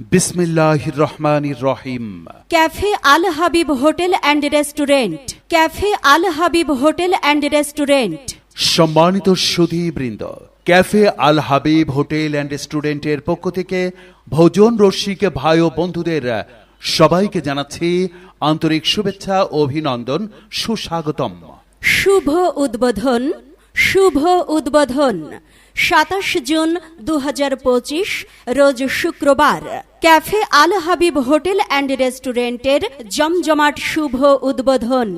বিসমিল্লাহির রহমানির রহিম। Cafe Al Habib hotel and restaurant. Cafe Al Habib hotel and restaurant. সম্মানিত সুধীবৃন্দ cafe Al Habib hotel and রেস্টুরেন্টের পক্ষ থেকে ভোজন রসিক ভাই ও বন্ধুদের সবাইকে জানাচ্ছি আন্তরিক শুভেচ্ছা ও অভিনন্দন সুস্বাগতম। শুভ উদ্বোধন শুভ উদ্বোধন। সাতাশ জুন দু হাজার পঁচিশ রোজ শুক্রবার। Cafe Al Habib hotel and রেস্টুরেন্টের জমজমাট শুভ উদ্বোধন।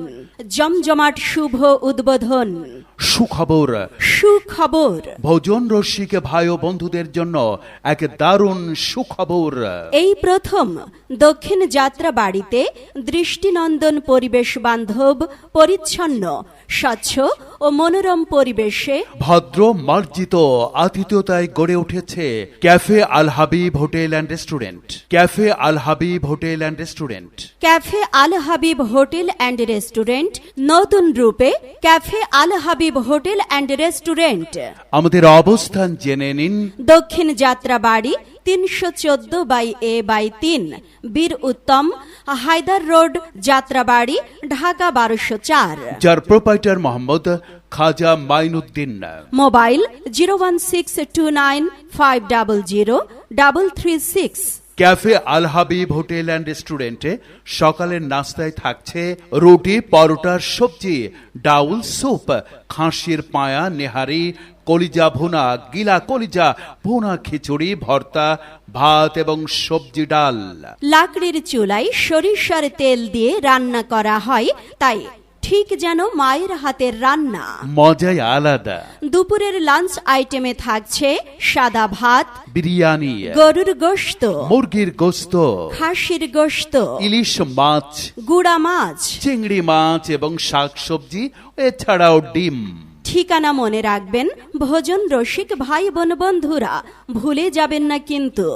জমজমাট শুভ উদ্বোধন। সুখবর। সুখবর। ভোজন রসিক ভাই ও বন্ধুদের জন্য এক দারুণ সুখবর। এই প্রথম দক্ষিণ যাত্রা বাড়িতে দৃষ্টিনন্দন পরিবেশ বান্ধব পরিচ্ছন্ন স্বচ্ছ ও মনোরম পরিবেশে ভদ্র মার্জিত আতিথ্যতায় গড়ে উঠেছে cafe Al Habib hotel and restaurant. Cafe Al Habib hotel and restaurant. Cafe Al Habib hotel and restaurant নতুন রূপে cafe Al Habib hotel and restaurant আমাদের অবস্থান জেনে নিন। দক্ষিণ যাত্রা বাড়ি তিনশো চোদ্দ বাই এ বাই তিন। বীর উত্তম হায়দার রোড যাত্রাবাড়ি ঢাকা বারোশো চার। যার proprietor Mohammad Khaja Mainuddin. Mobile zero one six two nine five double zero double three six. Cafe Al Habib hotel and রেস্টুরেন্টে সকালের নাস্তায় থাকছে রুটি, পরোটার সবজি, ডাউল স্যুপ, খাসির পায়া, নেহারি, কলিজা ভুনা, গিলা কলিজা, ভুনা খিচুড়ি, ভর্তা, ভাত এবং সবজি ডাল। লাকড়ির চুলায় সরিষার তেল দিয়ে রান্না করা হয়, তাই ঠিক যেন মায়ের হাতের রান্না। মজাই আলাদা। দুপুরের লাঞ্চ আইটেমে থাকছে সাদা ভাত বিরিয়ানি গরুর গোশত মুরগির গোস্ত খাসির গোশত ইলিশ মাছ গুড়া মাছ। চিংড়ি মাছ এবং শাকসবজি এছাড়াও ডিম। ঠিকানা মনে রাখবেন ভোজন রসিক ভাই বোন বন্ধুরা ভুলে যাবেন না কিন্তু।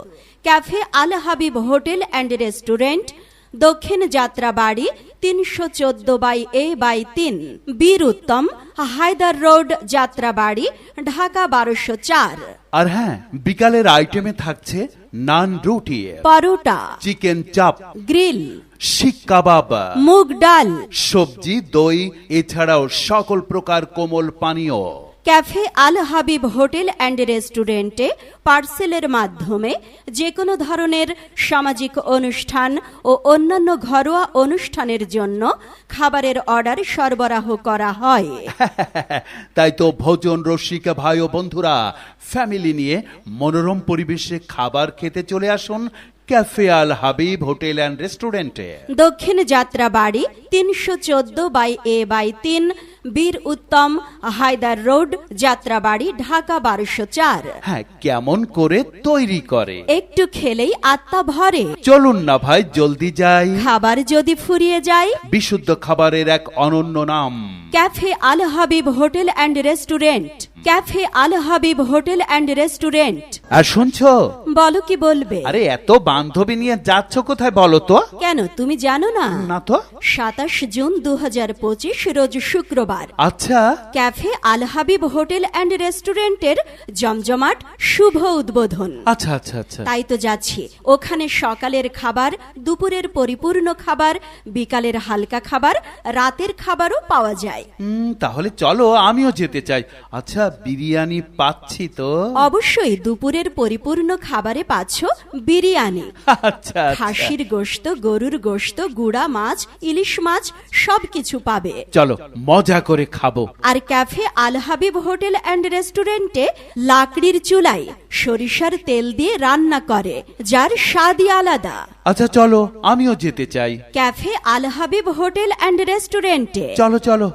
Cafe Al Habib hotel and restaurant Dakshin Jatrabari তিনশো চোদ্দ বাই এ বাই তিন বীর উত্তম হায়দার রোড যাত্রা বাড়ি ঢাকা বারোশো চার। আর হ্যাঁ বিকালের আইটেমে থাকছে নান রুটি পরোটা চিকেন চাপ গ্রিল শিক কাবাব মুগ ডাল সবজি দই এছাড়াও সকল প্রকার কোমল পানীয়। Cafe Al Habib hotel and রেস্টুরেন্টে পার্সেলের মাধ্যমে যে কোনো ধরনের সামাজিক অনুষ্ঠান ও অন্যান্য ঘরোয়া অনুষ্ঠানের জন্য খাবারের অর্ডার সরবরাহ করা হয়। তাই তো ভোজন রসিকা ভাই ও বন্ধুরা ফ্যামিলি নিয়ে মনোরম পরিবেশে খাবার খেতে চলে আসুন cafe Al Habib hotel and রেস্টুরেন্টে। দক্ষিণ যাত্রা বাড়ি তিনশো চোদ্দ বাই এ বাই তিন বীর উত্তম হায়দার রোড যাত্রাবাড়ি ঢাকা বারোশো চার। হ্যাঁ কেমন করে তৈরি করে। একটু খেলেই আত্মা ভরে। চলুন না ভাই জলদি যাই। খাবার যদি ফুরিয়ে যায়। বিশুদ্ধ খাবারের এক অনন্য নাম। Cafe Al Habib hotel and restaurant. Cafe Al Habib hotel and restaurant. আর শুনছো? বলো কি বলবে? আরে এত বান্ধবী নিয়ে যাচ্ছ কোথায় বলো তো? কেন তুমি জানো না? না তো। সাতাশ জুন দু রোজ শুক্রবার। আচ্ছা। Cafe Al Habib hotel and রেস্টুরেন্টের জমজমাট শুভ উদ্বোধন। আচ্ছা আচ্ছা আচ্ছা। তাই তো যাচ্ছি। ওখানে সকালের খাবার দুপুরের পরিপূর্ণ খাবার বিকালের হালকা খাবার রাতের খাবারও পাওয়া যায়। তাহলে চলো আমিও যেতে চাই। আচ্ছা বিরিয়ানি পাচ্ছি তো। অবশ্যই দুপুরের পরিপূর্ণ খাবারে পাচ্ছ বিরিয়ানি। আচ্ছা আচ্ছা। খাসির গোশত গরুর গোশত গুড়া মাছ ইলিশ মাছ সবকিছু পাবে। চলো মজা করে খাব। আর cafe Al Habib hotel and রেস্টুরেন্টে লাকড়ির চুলায় সরিষার তেল দিয়ে রান্না করে যার স্বাদই আলাদা। আচ্ছা চলো আমিও যেতে চাই। Cafe Al Habib hotel and রেস্টুরেন্টে। চলো চলো